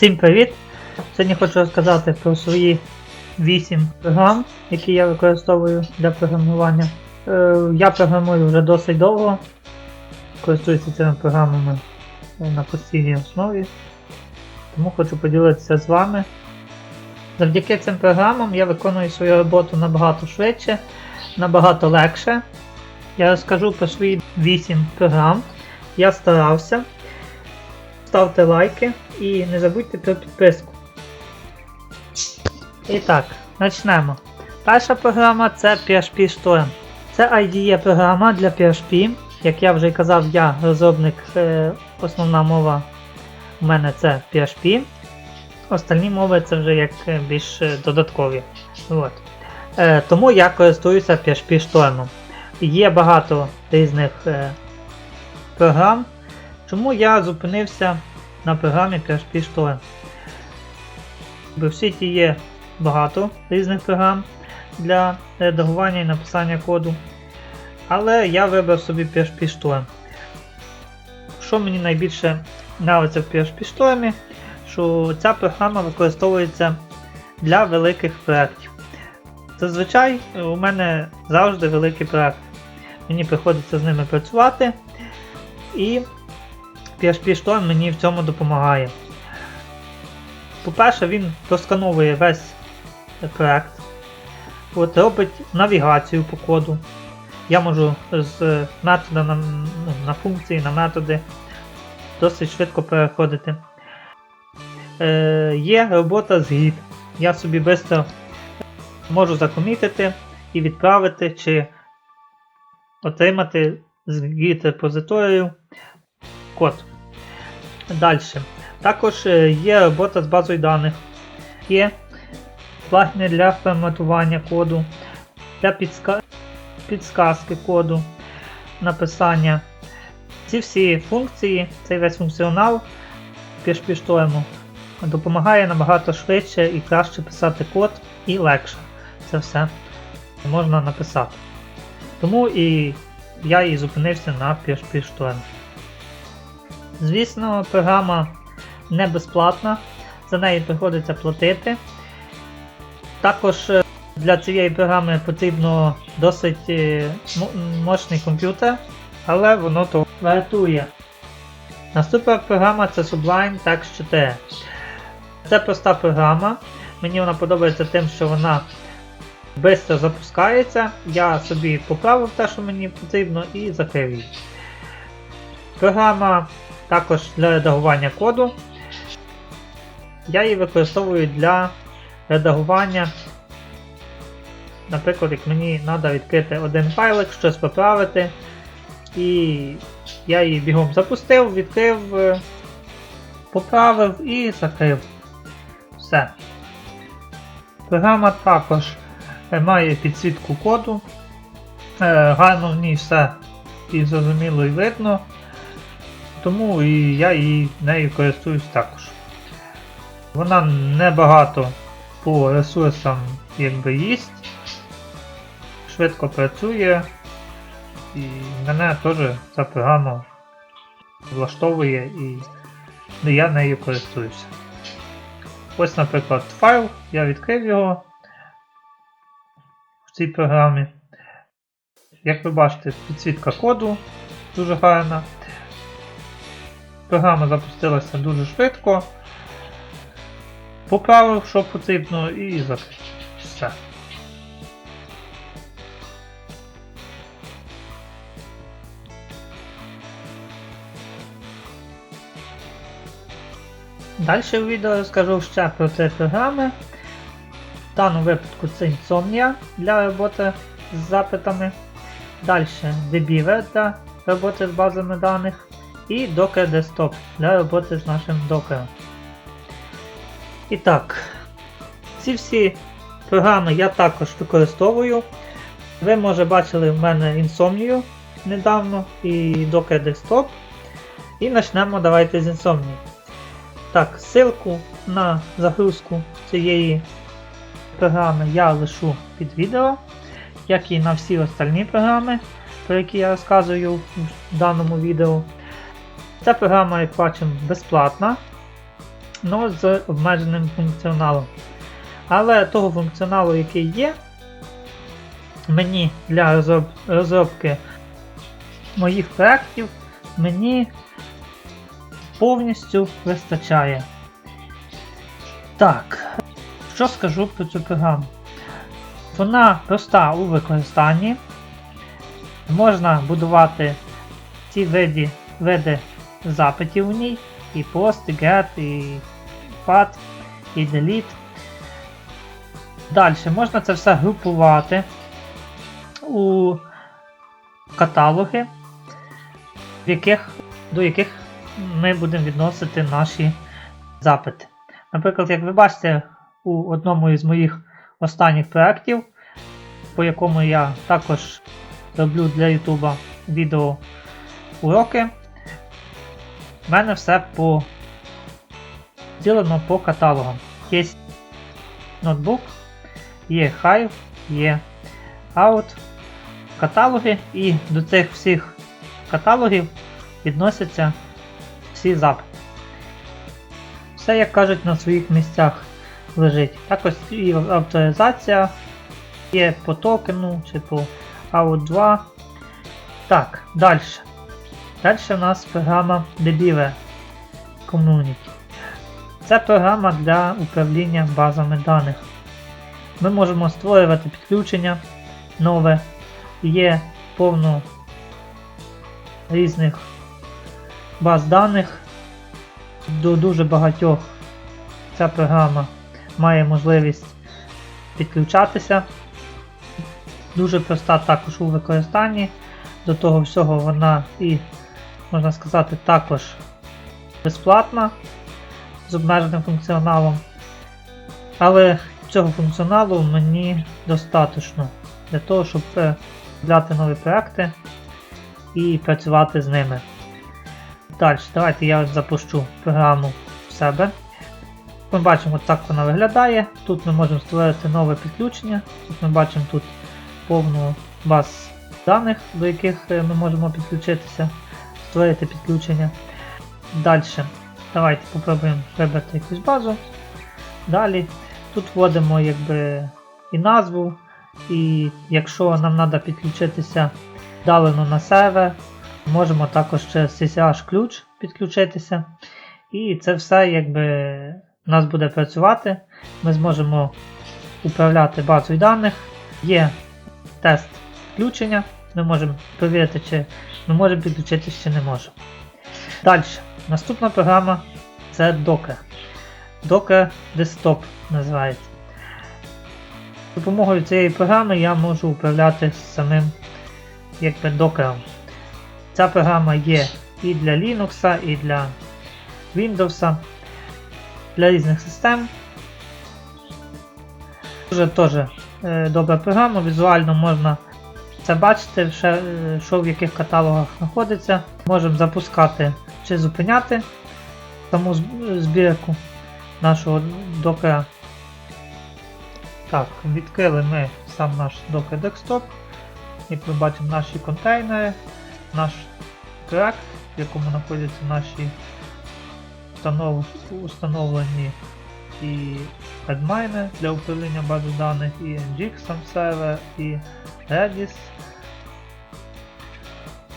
Всім привіт! Сьогодні хочу розказати про свої 8 програм, які я використовую для програмування. Е, Я програмую вже досить довго, користуюся цими програмами е, на постійній основі, тому хочу поділитися з вами. Завдяки цим програмам я виконую свою роботу набагато швидше, набагато легше. Я розкажу про свої 8 програм. Я старався. Ставте лайки і не забудьте про підписку. І так, почнемо. Перша програма це PHP Storm. Це IDE програма для PHP. Як я вже казав, я розробник, е, основна мова у мене це PHP. Остальні мови це вже як е, більш е, додаткові. От. Тому я користуюся PHP Storm. Є багато різних програм. Чому я зупинився на програмі PHP Storm? Бо в світі є багато різних програм для редагування і написання коду. Але я вибрав собі PHP Storm. Що мені найбільше подобається в PHP Storm, що ця програма використовується для великих проєктів. Зазвичай у мене завжди великий проєкт. Мені приходиться з ними працювати. І PHP Storm мені в цьому допомагає. По-перше, він проскановує весь проект, От, робить навігацію по коду. Я можу з метода на, ну, на функції, на методи досить швидко переходити. Е, Є робота з гід. Я собі швидко можу закомітити і відправити чи отримати з гід репозиторію код. Далі. Також е, є робота з базою даних. Є плагіни для форматування коду, для підска... підсказки коду, написання. Ці всі функції, цей весь функціонал PHP Storm допомагає набагато швидше і краще писати код і легше. Це все можна написати. Тому і я і зупинився на PHP Storm. Звісно, програма не безплатна, за неї приходиться платити. Також е, для цієї програми потрібно досить е, мощний комп'ютер, але воно то вартує. Наступна програма це Sublime Text 4. Це проста програма. Мені вона подобається тим, що вона швидко запускається. Я собі поправив те, що мені потрібно, і закрив її. Програма також для редагування коду. Я її використовую для редагування. Наприклад, як мені треба відкрити один файлик, щось поправити. І я її бігом запустив, відкрив, е, поправив і закрив. Все. Програма також е, має підсвітку коду. Е, Гарно в ній все і зрозуміло і видно. Тому і я її нею користуюсь також. Вона небагато по ресурсам якби їсть, швидко працює і мене теж ця програма влаштовує і я нею користуюся. Ось, наприклад, файл, я відкрив його в цій програмі. Як ви бачите, підсвітка коду дуже гарна. Програма запустилася дуже швидко. Поправив, що потрібно, і закрив. Все. Далі в відео розкажу ще про три програми. В даному випадку це Insomnia для роботи з запитами. Далі Debeaver для роботи з базами даних. І Docker Desktop для роботи з нашим докером. І так, ці всі програми я також використовую. Ви, може, бачили в мене Insomnia недавно і Docker Desktop. І почнемо давайте з Insomnia. Так, ссылку на загрузку цієї програми я лишу під відео, як і на всі остальні програми, про які я розказую в даному відео. Ця програма, як бачимо, безплатна. але з обмеженим функціоналом. Але того функціоналу, який є, мені для розроб- розробки моїх проєктів мені повністю вистачає. Так, що скажу про цю програму? Вона проста у використанні. Можна будувати ці види, види запитів у ній. І post, і get, і pad, і delete. Далі можна це все групувати у каталоги, в яких, до яких ми будемо відносити наші запити. Наприклад, як ви бачите, у одному із моїх останніх проєктів, по якому я також роблю для YouTube відео уроки, в мене все по поділено по каталогам. Є ноутбук, є Hive, є Out, каталоги, і до цих всіх каталогів відносяться всі запити. Все, як кажуть, на своїх місцях лежить. Також і авторизація є по токену чи по AUT2. Так, далі. Далі у нас програма Debive Community. Це програма для управління базами даних. Ми можемо створювати підключення нове. Є повно різних баз даних. До дуже багатьох ця програма має можливість підключатися. Дуже проста також у використанні. До того всього вона і, можна сказати, також безплатна з обмеженим функціоналом. Але цього функціоналу мені достатньо для того, щоб взяти нові проекти і працювати з ними. Далі, давайте я запущу програму в себе. Ми бачимо, так вона виглядає. Тут ми можемо створити нове підключення. Тут ми бачимо тут повну баз даних, до яких е, ми можемо підключитися, створити підключення. Далі, давайте спробуємо вибрати якусь базу. Далі тут вводимо якби і назву, і якщо нам треба підключитися вдалено на сервер, можемо також через CCH ключ підключитися. І це все якби у нас буде працювати. Ми зможемо управляти базою даних. Є тест включення. Ми можемо перевірити, чи ми можемо підключитися, чи не можемо. Далі. Наступна програма це Docker. Docker Desktop називається. З допомогою цієї програми я можу управляти самим якби, докером. Ця програма є і для Linux, і для Windows, для різних систем. Дуже теж е, добра програма, візуально можна це бачити, ще, е, що в яких каталогах знаходиться. Можемо запускати чи зупиняти саму збірку нашого докера. Так, відкрили ми сам наш Docker Desktop. Як ми бачимо наші контейнери, наш проект, в якому знаходяться наші установ... установлені і адмайни для управління бази даних, і Nginx сам сервер, і Redis.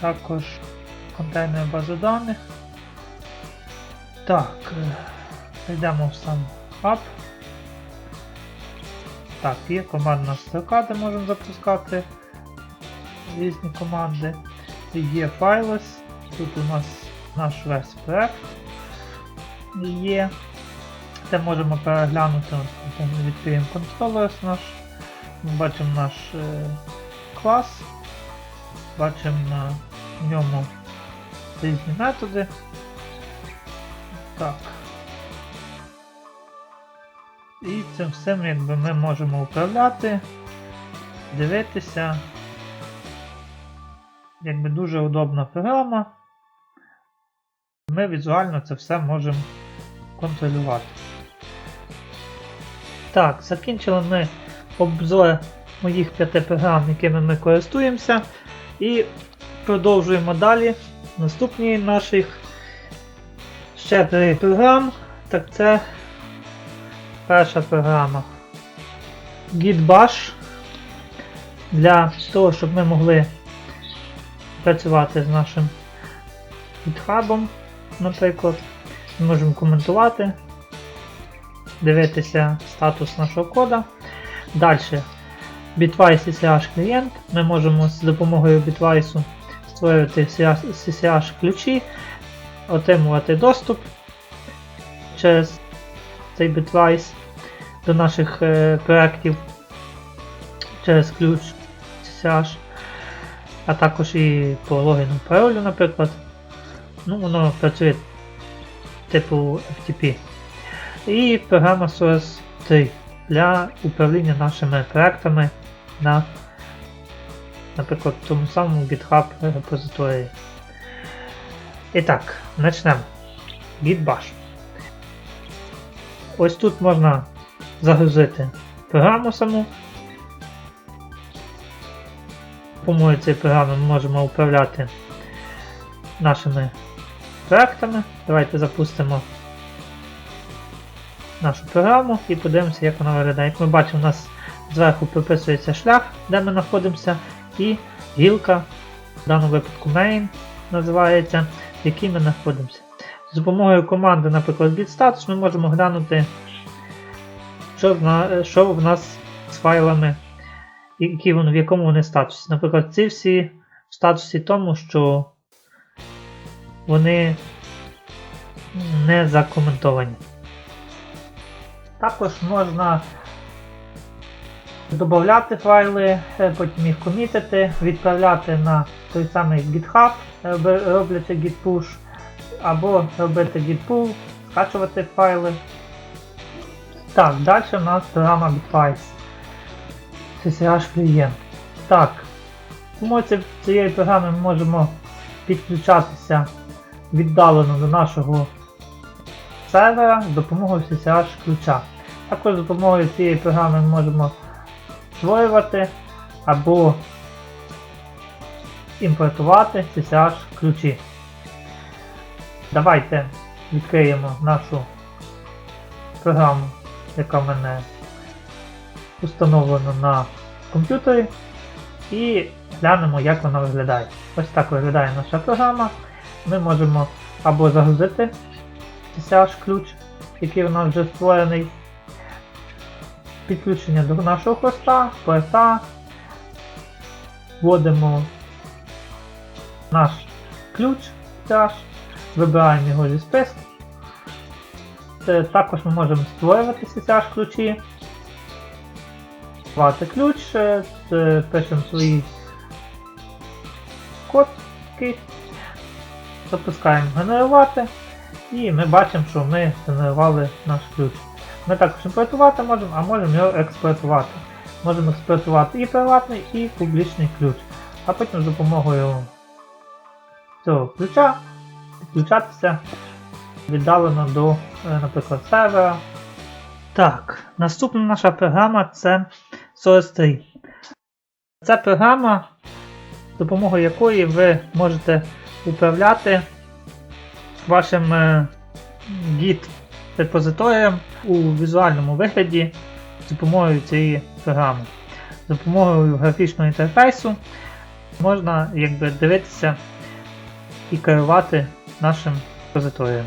Також контейнер бази даних. Так, е, зайдемо в сам hub. Так, є командна строка, де можемо запускати різні команди. Є Files, тут у нас наш весь проект є. Де можемо переглянути, відкриємо controllers наш. Ми бачимо наш е, клас, бачимо на ньому різні методи. Так. І цим всім якби ми можемо управляти, дивитися. Якби дуже удобна програма. Ми візуально це все можемо контролювати. Так, закінчили ми обзор моїх п'яти програм, якими ми користуємося. І продовжуємо далі. Наступні наших ще три програм. Так це перша програма. Git для того, щоб ми могли працювати з нашим GitHub, наприклад. Ми можемо коментувати, дивитися статус нашого кода. Далі Bitwise CCH клієнт. Ми можемо з допомогою Bitwise створювати CCH ключі, отримувати доступ через цей Bitwise до наших е, проєктів через ключ CCH, а також і по логіну паролю, наприклад. Ну, воно працює типу FTP. І програма Source 3 для управління нашими проектами на, наприклад, тому самому GitHub репозиторії. І так, почнемо. Git Bash. Ось тут можна загрузити програму саму. Допомогою цієї програми ми можемо управляти нашими проектами. Давайте запустимо нашу програму і подивимося, як вона виглядає. Як ми бачимо, у нас зверху прописується шлях, де ми знаходимося, і гілка, в даному випадку main називається, в якій ми знаходимося. З допомогою команди, наприклад, git status ми можемо глянути, що що в нас з файлами, які вони, в якому вони статусі. Наприклад, ці всі в статусі тому, що вони не закоментовані. Також можна додати файли, е, потім їх комітити, відправляти на той самий GitHub, роблячи git push, або робити git pull, скачувати файли. Так, далі у нас програма Bitwise. CCH клієнт. Так, помоці цієї програми ми можемо підключатися віддалено до нашого сервера з допомогою CCH ключа. Також з допомогою цієї програми ми можемо створювати або імпортувати CCH ключі. Давайте відкриємо нашу програму, яка в мене установлена на комп'ютері, і глянемо, як вона виглядає. Ось так виглядає наша програма. Ми можемо або загрузити CCH ключ, який у нас вже створений, підключення до нашого хоста, порта, вводимо наш ключ CCH, вибираємо його зі списку. Також ми можемо створювати CCH ключі, Вати ключ, е, пишемо свої код, запускаємо генерувати і ми бачимо, що ми генерували наш ключ. Ми також імпортувати можемо, а можемо його експортувати. Можемо експортувати і приватний, і публічний ключ. А потім з допомогою цього ключа підключатися віддалено до, е, наприклад, сервера. Так, наступна наша програма це Source 3. Це програма, з допомогою якої ви можете управляти вашим е, Git репозиторієм у візуальному вигляді з допомогою цієї програми. З допомогою графічного інтерфейсу можна якби, дивитися і керувати нашим репозиторієм.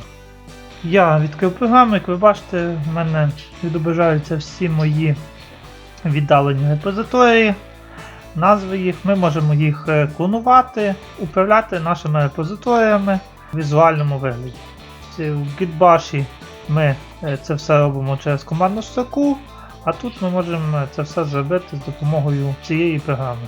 Я відкрив програму, як ви бачите, в мене відображаються всі мої віддалені репозиторії, назви їх. Ми можемо їх е, клонувати, управляти нашими репозиторіями візуальному вигляді. В Gitbash ми е, це все робимо через командну строку, а тут ми можемо це все зробити з допомогою цієї програми.